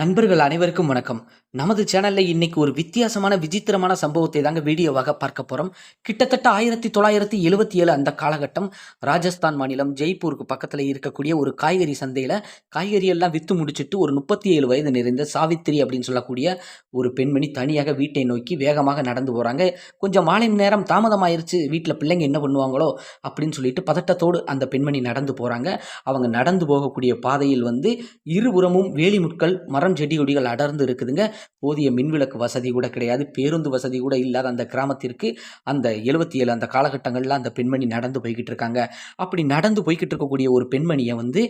நண்பர்கள் அனைவருக்கும் வணக்கம். நமது சேனல்ல இன்னைக்கு ஒரு வித்தியாசமான விசித்திரமான சம்பவத்தை தாங்க வீடியோவாக பார்க்க போறோம். கிட்டத்தட்ட ஆயிரத்தி தொள்ளாயிரத்தி எழுபத்தி ஏழு அந்த காலகட்டம் ராஜஸ்தான் மாநிலம் ஜெய்ப்பூருக்கு பக்கத்துல இருக்கக்கூடிய ஒரு காய்கறி சந்தையில காய்கறி எல்லாம் வித்து முடிச்சிட்டு ஒரு முப்பத்தி ஏழு வயது நிறைந்த சாவித்திரி அப்படின்னு சொல்லக்கூடிய ஒரு பெண்மணி தனியாக வீட்டை நோக்கி வேகமாக நடந்து போறாங்க. கொஞ்சம் மாலை நேரம் தாமதமாயிருச்சு. வீட்டில் பிள்ளைங்க என்ன பண்ணுவாங்களோ அப்படின்னு சொல்லிட்டு பதட்டத்தோடு அந்த பெண்மணி நடந்து போறாங்க. அவங்க நடந்து போகக்கூடிய பாதையில் வந்து இருபுறமும் வேலிமுட்கள் மர மரம் செடி கொடிகள் அடர்ந்து இருக்குதுங்க. போதிய மின்விளக்கு வசதி கூட கிடையாது. பேருந்து வசதி கூட இல்லாத அந்த கிராமத்திற்கு அந்த எழுபத்தி ஏழு அந்த காலகட்டங்களில் அந்த பெண்மணி நடந்து போய்கிட்டு இருக்காங்க. அப்படி நடந்து போய்கிட்டு இருக்கக்கூடிய ஒரு பெண்மணியை வந்து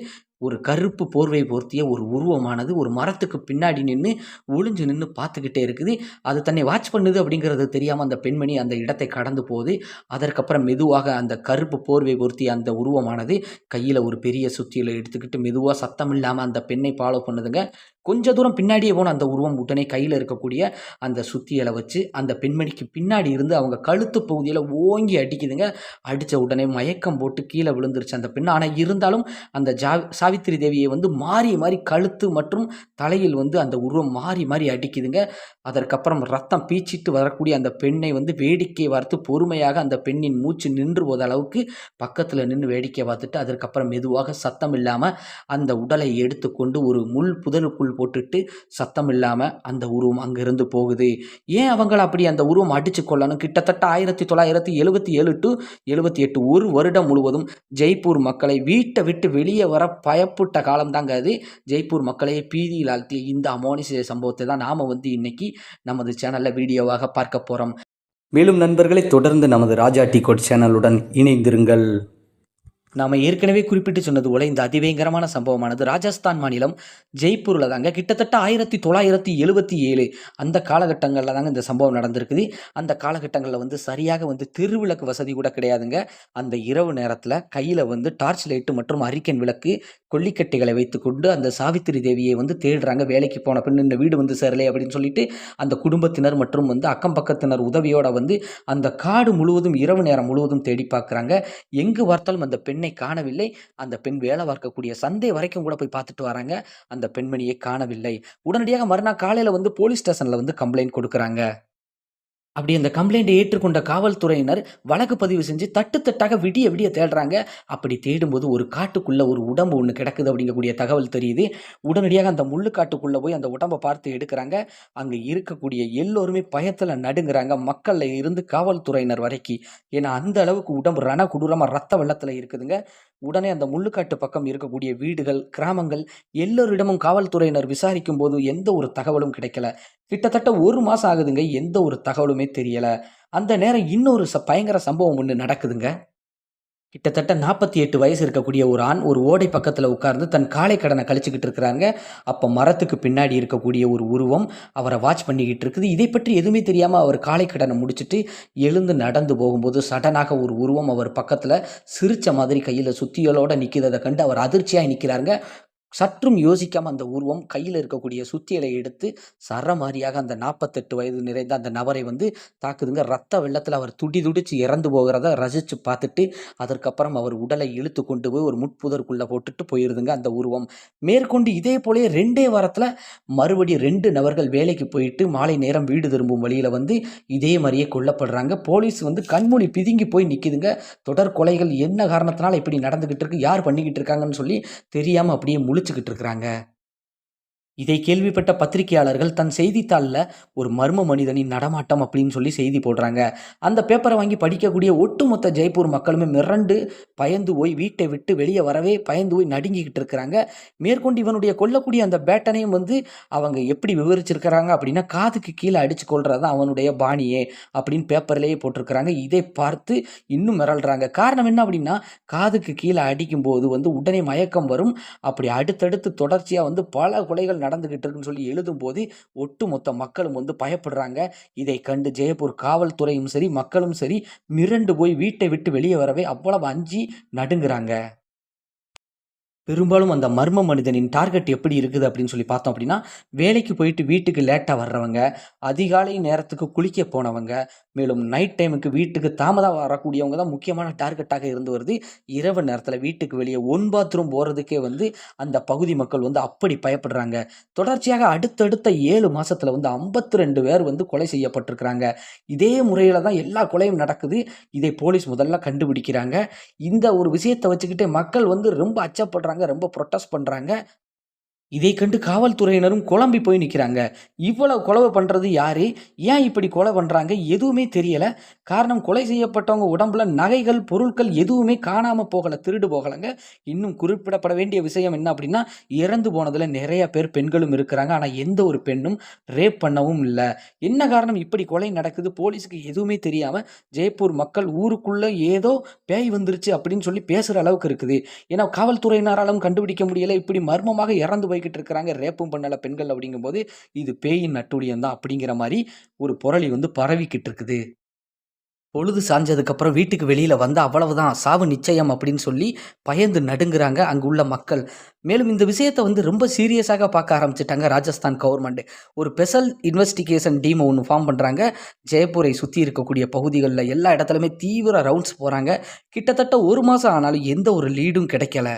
ஒரு கருப்பு போர்வை போர்த்திய ஒரு உருவமானது ஒரு மரத்துக்கு பின்னாடி நின்று ஒளிஞ்சு நின்று பார்த்துக்கிட்டே இருக்குது. அது தன்னை வாட்ச் பண்ணுது அப்படிங்கிறது தெரியாமல் அந்த பெண்மணி அந்த இடத்தை கடந்து போகுது அதற்கப்புறம் மெதுவாக அந்த கருப்பு போர்வை பொருத்திய அந்த உருவமானது கையில் ஒரு பெரிய சுத்தியில் எடுத்துக்கிட்டு மெதுவாக சத்தம் இல்லாமல் அந்த பெண்ணை ஃபாலோ பண்ணுதுங்க. கொஞ்ச தூரம் பின்னாடியே போன அந்த உருவம் உடனே கையில் இருக்கக்கூடிய அந்த சுத்தியலை வச்சு அந்த பெண்மணிக்கு பின்னாடி இருந்து அவங்க கழுத்து பகுதியில் ஓங்கி அடிக்குதுங்க. அடித்த உடனே மயக்கம் போட்டு கீழே விழுந்துருச்சு அந்த பெண். ஆனால் இருந்தாலும் அந்த ஜா சாவித்திரி தேவியை வந்து மாறி மாறி கழுத்து மற்றும் தலையில் வந்து அந்த உருவம் மாறி மாறி அடிக்குதுங்க. அதற்கப்புறம் ரத்தம் பீச்சிட்டு வரக்கூடிய அந்த பெண்ணை வந்து வேடிக்கை பார்த்து பொறுமையாக அந்த பெண்ணின் மூச்சு நின்று போத அளவுக்கு பக்கத்தில் நின்று வேடிக்கை பார்த்துட்டு அதற்கப்புறம் மெதுவாக சத்தம் இல்லாமல் அந்த உடலை எடுத்துக்கொண்டு ஒரு முள் புதலுக்குள் போட்டுட்டு சத்தம் இல்லாமல் அந்த உருவம் அங்கிருந்து போகுது. ஏன் அவங்களை அப்படி அந்த உருவம் அடித்து கொள்ளணும் கிட்டத்தட்ட ஆயிரத்தி தொள்ளாயிரத்தி எழுபத்தி ஏழு டு எழுபத்தி எட்டு ஒரு வருடம் முழுவதும் ஜெய்ப்பூர் மக்களை வீட்டை விட்டு வெளியே வர பயப்புட்ட காலம் தாங்க அது ஜெய்ப்பூர் மக்களையே பீதியில் ஆழ்த்திய இந்த அமோனிசிய சம்பவத்தை தான் நாம் வந்து இன்னைக்கு நமது சேனலில் வீடியோவாக பார்க்க போகிறோம் மேலும் நண்பர்களை தொடர்ந்து நமது ராஜா டிகோட் சேனலுடன் இணைந்திருங்கள். நாம் ஏற்கனவே குறிப்பிட்டு சொன்னது போல இந்த அதிபயங்கரமான சம்பவமானது ராஜஸ்தான் மாநிலம் ஜெய்ப்பூரில் தாங்க. கிட்டத்தட்ட ஆயிரத்தி தொள்ளாயிரத்தி எழுபத்தி ஏழு அந்த காலகட்டங்களில் தாங்க இந்த சம்பவம் நடந்திருக்குது. அந்த காலகட்டங்களில் வந்து சரியாக வந்து திருவிளக்கு வசதி கூட கிடையாதுங்க. அந்த இரவு நேரத்தில் கையில் வந்து டார்ச் லைட்டு மற்றும் அரிக்கன் விளக்கு கொல்லிக்கட்டைகளை வைத்துக்கொண்டு அந்த சாவித்திரி தேவியை வந்து தேடுறாங்க. வேலைக்கு போன பின் இந்த வீடு வந்து சேரலை அப்படின்னு சொல்லிட்டு அந்த குடும்பத்தினர் மற்றும் வந்து அக்கம் பக்கத்தினர் உதவியோட வந்து அந்த காடு முழுவதும் இரவு நேரம் முழுவதும் தேடி பார்க்குறாங்க. எங்கு பார்த்தாலும் அந்த பெண் பெண்ணை காணவில்லை. அந்த பெண் வேலை பார்க்கக்கூடிய சந்தை வரைக்கும் கூட போய் பார்த்துட்டு வராங்க. அந்த பெண்மணியை காணவில்லை. உடனடியாக மறுநாள் காலையில் வந்து போலீஸ் ஸ்டேஷனில் வந்து கம்ப்ளைண்ட் கொடுக்குறாங்க. அப்படி அந்த கம்ப்ளைண்ட்டை ஏற்றுக்கொண்ட காவல்துறையினர் வழக்கு பதிவு செஞ்சு தட்டு தட்டாக விடிய விடிய தேடுறாங்க. அப்படி தேடும்போது ஒரு காட்டுக்குள்ள ஒரு உடம்பு ஒன்று கிடக்குது அப்படிங்கக்கூடிய தகவல் தெரியுது. உடனடியாக அந்த முள்ளு காட்டுக்குள்ளே போய் அந்த உடம்பை பார்த்து எடுக்கிறாங்க. அங்கே இருக்கக்கூடிய எல்லோருமே பயத்தில் நடுங்குறாங்க. மக்களில் இருந்து காவல்துறையினர் வரைக்கும் ஏன்னா அந்த அளவுக்கு உடம்பு ரண கொடூரமாக ரத்த வெள்ளத்தில் இருக்குதுங்க. உடனே அந்த முள்ளுக்காட்டு பக்கம் இருக்கக்கூடிய வீடுகள் கிராமங்கள் எல்லோரிடமும் காவல்துறையினர் விசாரிக்கும் போது எந்த ஒரு தகவலும் கிடைக்கல. கிட்டத்தட்ட ஒரு மாதம் ஆகுதுங்க எந்த ஒரு தகவலுமே தெரியல. அந்த நேரம் இன்னொரு ச பயங்கர சம்பவம் ஒன்று நடக்குதுங்க. கிட்டத்தட்ட நாற்பத்தி எட்டு வயசு இருக்கக்கூடிய ஒரு ஆண் ஒரு ஓடை பக்கத்தில் உட்கார்ந்து தன் காலை கடனை கழிச்சுக்கிட்டு இருக்கிறாங்க. அப்போ மரத்துக்கு பின்னாடி இருக்கக்கூடிய ஒரு உருவம் அவரை வாட்ச் பண்ணிக்கிட்டு இருக்குது. இதை பற்றி எதுவுமே தெரியாமல் அவர் காலை கடனை முடிச்சுட்டு எழுந்து நடந்து போகும்போது சடனாக ஒரு உருவம் அவர் பக்கத்தில் சிரிச்ச மாதிரி கையில் சுத்தியலோட நிற்கிறதை கண்டு அவர் அதிர்ச்சியாக நிற்கிறாருங்க சற்றும் யோசிக்காமல் அந்த உருவம் கையில் இருக்கக்கூடிய சுத்தியலை எடுத்து சரமாரியாக அந்த நாற்பத்தெட்டு வயது நிறைந்த அந்த நபரை வந்து தாக்குதுங்க. ரத்த வெள்ளத்தில் அவர் துடி துடிச்சு இறந்து போகிறத ரசித்து பார்த்துட்டு அதற்கப்புறம் அவர் உடலை இழுத்து கொண்டு போய் ஒரு முட்புதற்குள்ளே போட்டுட்டு போயிருதுங்க அந்த உருவம். மேற்கொண்டு இதே போலே ரெண்டே வாரத்தில் மறுபடியும் ரெண்டு நபர்கள் வேலைக்கு போயிட்டு மாலை நேரம் வீடு திரும்பும் வழியில் வந்து இதே மாதிரியே கொல்லப்படுறாங்க. போலீஸ் வந்து கண்மூடி பிதுங்கி போய் நிற்கிதுங்க தொடர் கொலைகள் என்ன காரணத்தினால இப்படி நடந்துக்கிட்டு இருக்கு? யார் பண்ணிக்கிட்டு இருக்காங்கன்னு சொல்லி தெரியாமல் அப்படியே முழு முழிச்சுக்கிட்டு இருக்கிறாங்க. இதை கேள்விப்பட்ட பத்திரிகையாளர்கள் தன் செய்தித்தாளில் ஒரு மர்ம மனிதனின் நடமாட்டம் அப்படின்னு சொல்லி செய்தி போடுறாங்க. அந்த பேப்பரை வாங்கி படிக்கக்கூடிய ஒட்டுமொத்த ஜெய்ப்பூர் மக்களுமே மிரண்டு பயந்து போய் வீட்டை விட்டு வெளியே வரவே பயந்து போய் நடுங்கிக்கிட்டு இருக்கிறாங்க. மேற்கொண்டு இவனுடைய கொல்லக்கூடிய அந்த பேட்டனையும் வந்து அவங்க எப்படி விவரிச்சிருக்கிறாங்க அப்படின்னா காதுக்கு கீழே அடித்து கொள்றது அவனுடைய பாணியே அப்படின்னு பேப்பர்லேயே போட்டிருக்கிறாங்க. இதை பார்த்து இன்னும் மிரள்றாங்க. காரணம் என்ன அப்படின்னா காதுக்கு கீழே அடிக்கும்போது வந்து உடனே மயக்கம் வரும். அப்படி அடுத்தடுத்து தொடர்ச்சியாக வந்து பல கொலைகள் நடந்துகிட்டு இருக்குன்னு சொல்லி எழுதும் போது ஒட்டுமொத்த மக்களும் வந்து பயப்படுறாங்க. இதை கண்டு ஜெயப்பூர் காவல்துறையும் சரி மக்களும் சரி மிரண்டு போய் வீட்டை விட்டு வெளியே வரவே அவ்வளவு அஞ்சி நடுங்குறாங்க. பெரும்பாலும் அந்த மர்ம மனிதனின் டார்கெட் எப்படி இருக்குது அப்படின்னு சொல்லி பார்த்தோம் அப்படின்னா வேலைக்கு போயிட்டு வீட்டுக்கு லேட்டாக வர்றவங்க அதிகாலை நேரத்துக்கு குளிக்க போனவங்க மேலும் நைட் டைமுக்கு வீட்டுக்கு தாமதம் வரக்கூடியவங்க தான் முக்கியமான டார்கெட்டாக இருந்து வருது. இரவு நேரத்தில் வீட்டுக்கு வெளியே ஒன் பாத்ரூம் போகிறதுக்கே வந்து அந்த பகுதி மக்கள் வந்து அப்படி பயப்படுறாங்க. தொடர்ச்சியாக அடுத்தடுத்த ஏழு மாதத்தில் வந்து ஐம்பத்தி ரெண்டு பேர் வந்து கொலை செய்யப்பட்டிருக்கிறாங்க. இதே முறையில் தான் எல்லா கொலையும் நடக்குது. இதை போலீஸ் முதல்ல கண்டுபிடிக்கிறாங்க. இந்த ஒரு விஷயத்தை வச்சுக்கிட்டே மக்கள் வந்து ரொம்ப அச்சப்படுறாங்க ரொம்ப ப்ரொட்டஸ்ட் பண்ணுறாங்க இதை கண்டு காவல்துறையினரும் குழம்பி போய் நிற்கிறாங்க இவ்வளவு கொலை பண்ணுறது யாரு? ஏன் இப்படி கொலை பண்ணுறாங்க எதுவுமே தெரியல. காரணம் கொலை செய்யப்பட்டவங்க உடம்புல நகைகள் பொருட்கள் எதுவுமே காணாமல் போகலை திருடு போகலைங்க. இன்னும் குறிப்பிடப்பட வேண்டிய விஷயம் என்ன அப்படின்னா இறந்து போனதில் நிறைய பேர் பெண்களும் இருக்கிறாங்க. ஆனால் எந்த ஒரு பெண்ணும் ரேப் பண்ணவும் இல்லை. என்ன காரணம்? இப்படி கொலை நடக்குது. போலீஸுக்கு எதுவுமே தெரியாமல் ஜெய்ப்பூர் மக்கள் ஊருக்குள்ளே ஏதோ பேய் வந்துருச்சு அப்படின்னு சொல்லி பேசுகிற அளவுக்கு இருக்குது. ஏன்னா காவல்துறையினராலும் கண்டுபிடிக்க முடியலை. இப்படி மர்மமாக இறந்து போய் போய்கிட்டு இருக்கிறாங்க ரேப்பும் பண்ணல பெண்கள் அப்படிங்கும்போது இது பேயின் நட்டுடியம் தான் அப்படிங்கிற மாதிரி ஒரு புரளி வந்து பரவிக்கிட்டு இருக்குது. பொழுது சாஞ்சதுக்கப்புறம் வீட்டுக்கு வெளியில் வந்து அவ்வளவுதான் சாவு நிச்சயம் அப்படின்னு சொல்லி பயந்து நடுங்குறாங்க அங்கே உள்ள மக்கள். மேலும் இந்த விஷயத்தை வந்து ரொம்ப சீரியஸாக பார்க்க ஆரம்பிச்சிட்டாங்க ராஜஸ்தான் கவர்மெண்ட் ஒரு ஸ்பெஷல் இன்வெஸ்டிகேஷன் டீமை ஒன்று ஃபார்ம் பண்ணுறாங்க ஜெயப்பூரை சுற்றி இருக்கக்கூடிய பகுதிகளில் எல்லா இடத்துலையுமே தீவிர ரவுண்ட்ஸ் போகிறாங்க கிட்டத்தட்ட ஒரு மாதம் ஆனாலும் எந்த ஒரு லீடும் கிடைக்கல.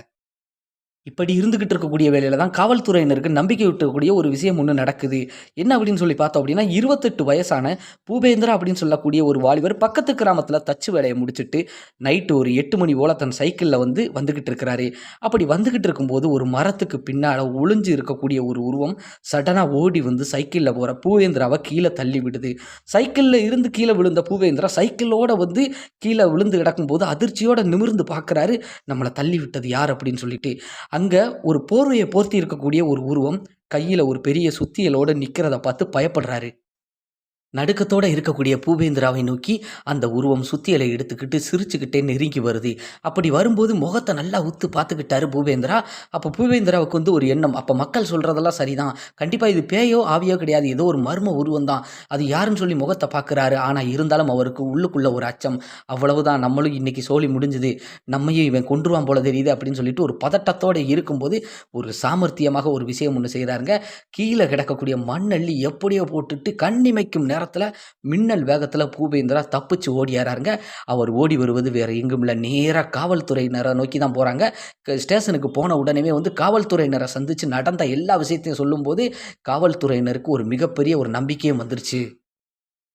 இப்படி இருந்துகிட்டு இருக்கக்கூடிய வேலையில் தான் காவல்துறையினருக்கு நம்பிக்கை விட்டக்கூடிய ஒரு விஷயம் ஒன்று நடக்குது. என்ன அப்படின்னு சொல்லி பார்த்தோம் அப்படின்னா இருபத்தெட்டு வயசான பூபேந்திரா அப்படின்னு சொல்லக்கூடிய ஒரு வாலிபர் பக்கத்து கிராமத்தில் தச்சு வேலையை முடிச்சுட்டு நைட்டு ஒரு எட்டு மணி போல தன் சைக்கிளில் வந்து வந்துக்கிட்டு இருக்கிறாரு. அப்படி வந்துக்கிட்டு இருக்கும்போது ஒரு மரத்துக்கு பின்னால் ஒளிஞ்சு இருக்கக்கூடிய ஒரு உருவம் சடனாக ஓடி வந்து சைக்கிளில் போகிற பூவேந்திராவை கீழே தள்ளி விடுது. சைக்கிளில் இருந்து கீழே விழுந்த பூவேந்திரா சைக்கிளோட வந்து கீழே விழுந்து கிடக்கும்போது அதிர்ச்சியோட நிமிர்ந்து பார்க்குறாரு. நம்மளை தள்ளி விட்டது யார் அப்படின்னு சொல்லிட்டு. அங்கே ஒரு போர்வையை போர்த்தி இருக்கக்கூடிய ஒரு உருவம் கையில் ஒரு பெரிய சுத்தியலோடு நிற்கிறத பார்த்து பயப்படுறாரு. நடுக்கத்தோடு இருக்கக்கூடிய பூபேந்திராவை நோக்கி அந்த உருவம் சுத்தியலை எடுத்துக்கிட்டு சிரிச்சுக்கிட்டே நெருங்கி வருது. அப்படி வரும்போது முகத்தை நல்லா உத்து பார்த்துக்கிட்டாரு பூபேந்திரா. அப்போ பூபேந்திராவுக்கு வந்து ஒரு எண்ணம். அப்போ மக்கள் சொல்கிறதெல்லாம் சரிதான். கண்டிப்பாக இது பேயோ ஆவியோ கிடையாது. ஏதோ ஒரு மர்ம உருவம் தான் அது யாருன்னு சொல்லி முகத்தை பார்க்குறாரு. ஆனால் இருந்தாலும் அவருக்கு உள்ளுக்குள்ளே ஒரு அச்சம். அவ்வளவுதான். நம்மளும் இன்றைக்கி சோழி முடிஞ்சுது. நம்மையும் இவன் கொன்றுவான் போல தெரியுது அப்படின்னு சொல்லிட்டு ஒரு பதட்டத்தோடு இருக்கும்போது ஒரு சாமர்த்தியமாக ஒரு விஷயம் ஒன்று செய்கிறாருங்க கீழே கிடக்கக்கூடிய மண்ணள்ளி எப்படியோ போட்டுட்டு கண்ணிமைக்கும் நேரம் நேரத்தில் மின்னல் வேகத்தில் பூபேந்திரா தப்பிச்சு ஓடியாராருங்க. அவர் ஓடி வருவது வேறு எங்கும் இல்லை நேராக காவல்துறையினரை நோக்கி தான் போகிறாங்க ஸ்டேஷனுக்கு போன உடனே வந்து காவல்துறையினரை சந்தித்து நடந்த எல்லா விஷயத்தையும் சொல்லும்போது காவல்துறையினருக்கு ஒரு மிகப்பெரிய ஒரு நம்பிக்கையும் வந்துருச்சு.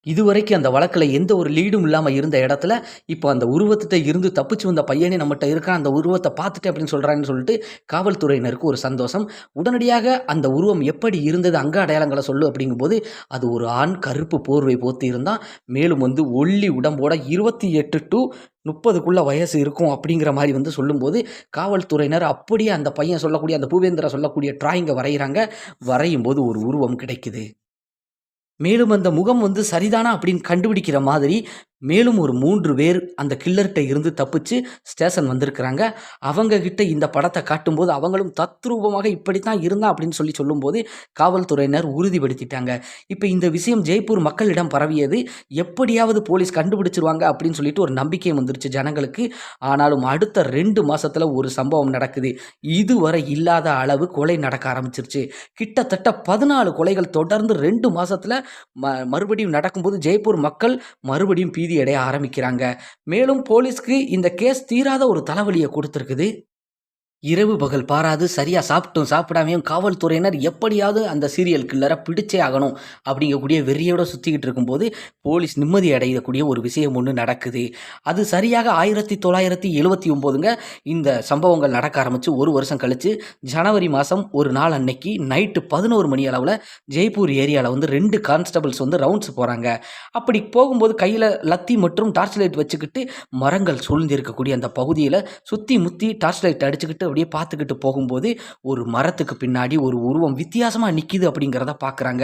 இதுவரைக்கும் அந்த வழக்கில் எந்த ஒரு லீடும் இல்லாமல் இருந்த இடத்துல இப்போ அந்த உருவத்திட்ட இருந்து தப்பிச்சு வந்த பையனே நம்மகிட்ட இருக்கான் அந்த உருவத்தை பார்த்துட்டு அப்படின்னு சொல்கிறாங்கன்னு சொல்லிட்டு காவல்துறையினருக்கு ஒரு சந்தோஷம். உடனடியாக அந்த உருவம் எப்படி இருந்தது அங்க அடையாளங்களை சொல்லு அப்படிங்கும்போது அது ஒரு ஆண் கருப்பு போர்வை போத்து இருந்தால் மேலும் வந்து ஒல்லி உடம்போட இருபத்தி எட்டு டு முப்பதுக்குள்ள வயசு இருக்கும் அப்படிங்கிற மாதிரி வந்து சொல்லும்போது காவல்துறையினர் அப்படியே அந்த பையன் சொல்லக்கூடிய அந்த பூவேந்திரா சொல்லக்கூடிய டிராயிங்கை வரைகிறாங்க வரையும் போது ஒரு உருவம் கிடைக்குது. மேலும் அந்த முகம் வந்து சரிதானா அப்படின்னு கண்டுபிடிக்கிற மாதிரி மேலும் ஒரு மூன்று பேர் அந்த கில்லர்கிட்ட இருந்து தப்பிச்சு ஸ்டேஷன் வந்திருக்கிறாங்க. அவங்க கிட்ட இந்த படத்தை காட்டும்போது அவங்களும் தத்ரூபமாக இப்படித்தான் இருந்தா அப்படின்னு சொல்லி சொல்லும்போது காவல்துறையினர் உறுதிப்படுத்திட்டாங்க. இப்போ இந்த விஷயம் ஜெய்ப்பூர் மக்களிடம் பரவியது. எப்படியாவது போலீஸ் கண்டுபிடிச்சிருவாங்க அப்படின்னு சொல்லிட்டு ஒரு நம்பிக்கை வந்துருச்சு ஜனங்களுக்கு. ஆனாலும் அடுத்த ரெண்டு மாசத்துல ஒரு சம்பவம் நடக்குது. இதுவரை இல்லாத அளவு கொலை நடக்க ஆரம்பிச்சிருச்சு. கிட்டத்தட்ட பதினாலு கொலைகள் தொடர்ந்து ரெண்டு மாசத்துல ம மறுபடியும் நடக்கும்போது ஜெய்ப்பூர் மக்கள் மறுபடியும் பீதி பீதியடைய ஆரம்பிக்கிறாங்க. மேலும் போலீஸ்க்கு இந்த கேஸ் தீராத ஒரு தலைவலியை கொடுத்துருக்குது. இரவு பகல் பாராது சரியாக சாப்பிட்டும் சாப்பிடாமையும் காவல்துறையினர் எப்படியாவது அந்த சீரியல் கில்லரை பிடிச்சே ஆகணும் அப்படிங்கக்கூடிய வெறியோட சுற்றிக்கிட்டு இருக்கும்போது போலீஸ் நிம்மதி அடையக்கூடிய ஒரு விஷயம் ஒன்று நடக்குது. அது சரியாக ஆயிரத்தி தொள்ளாயிரத்தி எழுபத்தி ஒம்போதுங்க இந்த சம்பவங்கள் நடக்க ஆரம்பித்து ஒரு வருஷம் கழித்து ஜனவரி மாதம் ஒரு நாள் அன்னைக்கு நைட்டு பதினோரு மணி அளவில் ஜெய்ப்பூர் ஏரியாவில் வந்து ரெண்டு கான்ஸ்டபிள்ஸ் வந்து ரவுண்ட்ஸ் போகிறாங்க அப்படி போகும்போது கையில் லத்தி மற்றும் டார்ச் லைட் வச்சுக்கிட்டு மரங்கள் சூழ்ந்திருக்கக்கூடிய அந்த பகுதியில் சுற்றி முத்தி டார்ச் லைட் அடிச்சுக்கிட்டு அப்படியே பார்த்துக்கிட்டு போகும்போது ஒரு மரத்துக்கு பின்னாடி ஒரு உருவம் வித்தியாசமாக நிற்கிது அப்படிங்கிறத பார்க்குறாங்க.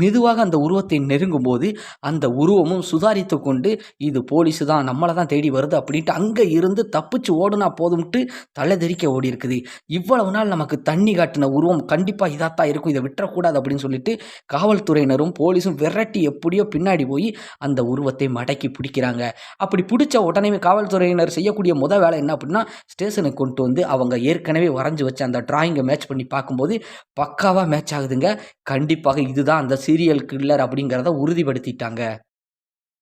மெதுவாக அந்த உருவத்தை நெருங்கும்போது அந்த உருவமும் சுதாரித்து கொண்டு இது போலீஸு தான் நம்மளை தான் தேடி வருது அப்படின்ட்டு அங்கே இருந்து தப்பிச்சு ஓடுனா போதும்ட்டு தலை தெரிக்க ஓடி இருக்குது இவ்வளவு நாள் நமக்கு தண்ணி காட்டின உருவம் கண்டிப்பாக இதாத்தான் இருக்கும் இதை விட்டுறக்கூடாது அப்படின்னு சொல்லிட்டு காவல்துறையினரும் போலீஸும் விரட்டி எப்படியோ பின்னாடி போய் அந்த உருவத்தை மடக்கி பிடிக்கிறாங்க. அப்படி பிடிச்ச உடனே காவல்துறையினர் செய்யக்கூடிய முத வேலை என்ன அப்படின்னா ஸ்டேஷனுக்கு கொண்டு வந்து அவங்க ஏற்கனவே வரைஞ்சி வச்ச அந்த டிராயிங்கை மேட்ச் பண்ணி பார்க்கும்போது பக்காவாக மேட்ச் ஆகுதுங்க. கண்டிப்பாக இதுதான் அந்த சீரியல் கில்லர் அப்படிங்கிறத உறுதிப்படுத்திட்டாங்க.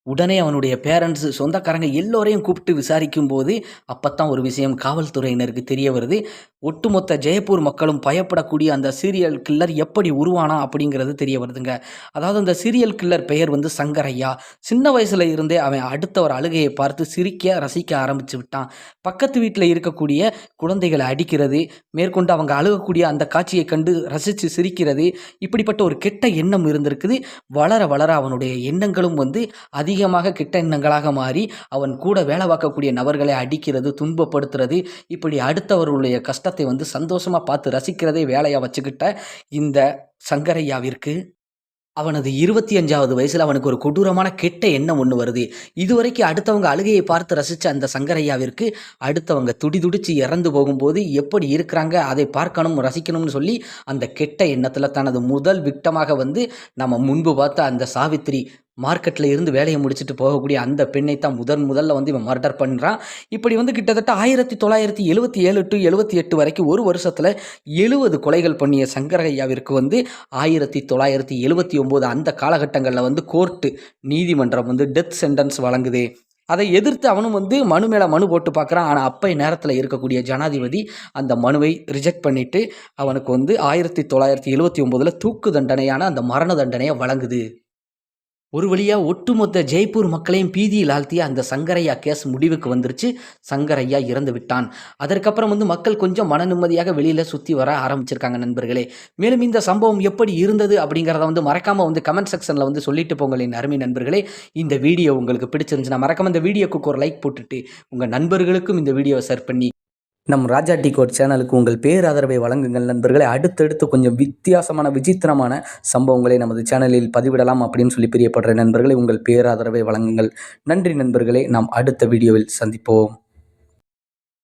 உடனே அவனுடைய பேரண்ட்ஸ் சொந்தக்காரங்க எல்லோரையும் கூப்பிட்டு விசாரிக்கும் போது அப்பத்தான் ஒரு விஷயம் காவல்துறையினருக்கு தெரிய வருது. ஒட்டுமொத்த ஜெயப்பூர் மக்களும் பயப்படக்கூடிய அந்த சீரியல் கில்லர் எப்படி உருவானா அப்படிங்கிறது தெரிய வருதுங்க. அதாவது அந்த சீரியல் கில்லர் பெயர் வந்து சங்கரையா. சின்ன வயசுல இருந்தே அவன் அடுத்தவர் அழுகையை பார்த்து சிரிக்க ரசிக்க ஆரம்பிச்சு விட்டான். பக்கத்து வீட்டில் இருக்கக்கூடிய குழந்தைகளை அடிக்கிறது மேற்கொண்டு அவங்க அழுகக்கூடிய அந்த காட்சியை கண்டு ரசித்து சிரிக்கிறது இப்படிப்பட்ட ஒரு கெட்ட எண்ணம் இருந்திருக்குது. வளர வளர அவனுடைய எண்ணங்களும் வந்து அதிகமாக கெட்ட எண்ணங்களாக மாறி அவன் கூட வேலை பார்க்கக்கூடிய நபர்களை அடிக்கிறது துன்பப்படுத்துறது இப்படி அடுத்தவர்களுடைய கஷ்டத்தை வந்து சந்தோஷமாக பார்த்து ரசிக்கிறதே வேலையாக வச்சுக்கிட்ட இந்த சங்கரையாவிற்கு அவனது இருபத்தி அஞ்சாவது வயசில் அவனுக்கு ஒரு கொடூரமான கெட்ட எண்ணம் ஒன்று வருது. இதுவரைக்கும் அடுத்தவங்க அழுகையை பார்த்து ரசித்த அந்த சங்கரையாவிற்கு அடுத்தவங்க துடி துடிச்சு இறந்து போகும்போது எப்படி இருக்கிறாங்க அதை பார்க்கணும் ரசிக்கணும்னு சொல்லி அந்த கெட்ட எண்ணத்தில் தனது முதல் விட்டமாக வந்து நம்ம முன்பு பார்த்த அந்த சாவித்திரி மார்க்கெட்டில் இருந்து வேலையை முடிச்சுட்டு போகக்கூடிய அந்த பெண்ணை தான் முதன் முதல்ல வந்து இவன் மர்டர் பண்ணுறான் இப்படி வந்து கிட்டத்தட்ட ஆயிரத்தி தொள்ளாயிரத்தி எழுபத்தி ஏழு டு எழுபத்தி எட்டு வரைக்கும் ஒரு வருஷத்தில் எழுபது கொலைகள் பண்ணிய சங்கரையாவிற்கு வந்து ஆயிரத்தி தொள்ளாயிரத்தி எழுபத்தி ஒம்போது அந்த காலகட்டங்களில் வந்து கோர்ட்டு நீதிமன்றம் வந்து டெத் சென்டென்ஸ் வழங்குது. அதை எதிர்த்து அவனும் வந்து மனு மேலே மனு போட்டு பார்க்குறான். ஆனால் அப்போ நேரத்தில் இருக்கக்கூடிய ஜனாதிபதி அந்த மனுவை ரிஜெக்ட் பண்ணிவிட்டு அவனுக்கு வந்து ஆயிரத்தி தொள்ளாயிரத்தி எழுபத்தி ஒம்போதில் தூக்கு தண்டனையான அந்த மரண தண்டனையை வழங்குது. ஒரு வழியாக ஒட்டுமொத்த ஜெய்ப்பூர் மக்களையும் பீதியில் ஆழ்த்திய அந்த சங்கரையா கேஸ் முடிவுக்கு வந்துருச்சு. சங்கரையா இறந்து விட்டான். அதற்கப்புறம் வந்து மக்கள் கொஞ்சம் மன நிம்மதியாக வெளியில் சுற்றி வர ஆரம்பிச்சிருக்காங்க நண்பர்களே. மேலும் இந்த சம்பவம் எப்படி இருந்தது அப்படிங்கிறத வந்து மறக்காமல் வந்து கமெண்ட் செக்ஷனில் வந்து சொல்லிட்டு போங்களின் அருமை நண்பர்களே. இந்த வீடியோ உங்களுக்கு பிடிச்சிருந்துச்சுன்னா மறக்காம இந்த வீடியோக்கு ஒரு லைக் போட்டுட்டு உங்கள் நண்பர்களுக்கும் இந்த வீடியோவை ஷேர் பண்ணி நம் ராஜா டி கோட் சேனலுக்கு உங்கள் பேராதரவை வழங்குங்கள் நண்பர்களை. அடுத்தடுத்து கொஞ்சம் வித்தியாசமான விசித்திரமான சம்பவங்களை நமது சேனலில் பதிவிடலாம் அப்படின்னு சொல்லி பிரியப்படுற நண்பர்களே உங்கள் பேராதரவை வழங்குங்கள். நன்றி நண்பர்களே நாம் அடுத்த வீடியோவில் சந்திப்போம்.